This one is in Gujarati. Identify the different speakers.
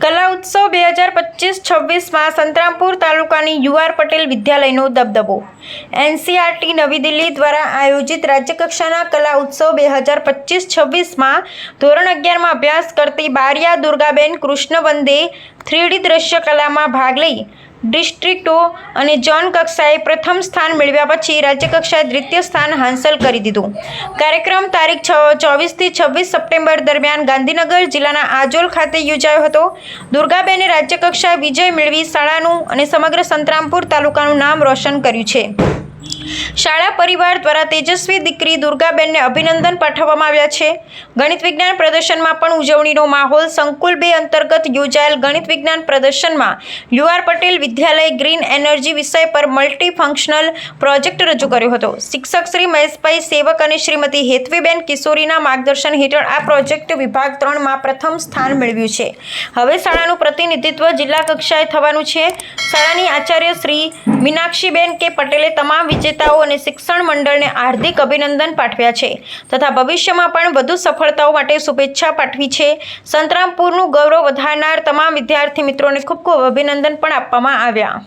Speaker 1: કલા ઉત્સવ બે હજાર પચીસ છવ્વીસમાં સંતરામપુર તાલુકાની યુઆર પટેલ વિદ્યાલયનો દબદબો. એનસીઆરટી નવી દિલ્હી દ્વારા આયોજિત રાજ્યકક્ષાના કલા ઉત્સવ બે હજાર પચીસ છવ્વીસમાં ધોરણ અગિયારમાં અભ્યાસ કરતી બારિયા દુર્ગાબેન કૃષ્ણવંદે થ્રીડી દ્રશ્ય કલામાં ભાગ લઈ ડિસ્ટ્રિક્ટો અને ઝોન કક્ષાએ પ્રથમ સ્થાન મેળવ્યા પછી રાજ્યકક્ષાએ દ્વિતીય સ્થાન હાંસલ કરી દીધું. કાર્યક્રમ તારીખ છ, ચોવીસથી છવ્વીસ સપ્ટેમ્બર દરમિયાન ગાંધીનગર જિલ્લાના આજોલ ખાતે યોજાયો હતો. દુર્ગાબેને રાજ્યકક્ષાએ વિજય મેળવી શાળાનું અને સમગ્ર સંતરામપુર તાલુકાનું નામ રોશન કર્યું છે. શાળા પરિવાર દ્વારા તેજસ્વી દીકરી દુર્ગાબેનને અભિનંદન પાઠવવામાં આવ્યા છે. ગણિત વિજ્ઞાન પ્રદર્શનમાં પણ ઉજવણીનો માહોલ સંકુલ બે અંતર્ગત યોજાયેલ ગણિત વિજ્ઞાન પ્રદર્શનમાં યુઆર પટેલ વિદ્યાલય ગ્રીન એનર્જી વિષય પર મલ્ટી ફંક્શનલ પ્રોજેક્ટ રજૂ કર્યો હતો. શિક્ષક શ્રી મહેશભાઈ સેવક અને શ્રીમતી હેતવીબેન કિશોરીના માર્ગદર્શન હેઠળ આ પ્રોજેક્ટ વિભાગ ત્રણમાં પ્રથમ સ્થાન મેળવ્યું છે. હવે શાળાનું પ્રતિનિધિત્વ જિલ્લા કક્ષાએ થવાનું છે. શાળાની આચાર્ય શ્રી મીનાક્ષીબેન કે પટેલે તમામ વિજેતાઓ અને શિક્ષણ મંડળને હાર્દિક અભિનંદન પાઠવ્યા છે તથા ભવિષ્યમાં પણ વધુ સફળતાઓ માટે શુભેચ્છા પાઠવી છે. સંતરામપુરનું ગૌરવ વધારનાર તમામ વિદ્યાર્થી મિત્રોને ખૂબ ખૂબ અભિનંદન પણ આપવામાં આવ્યા.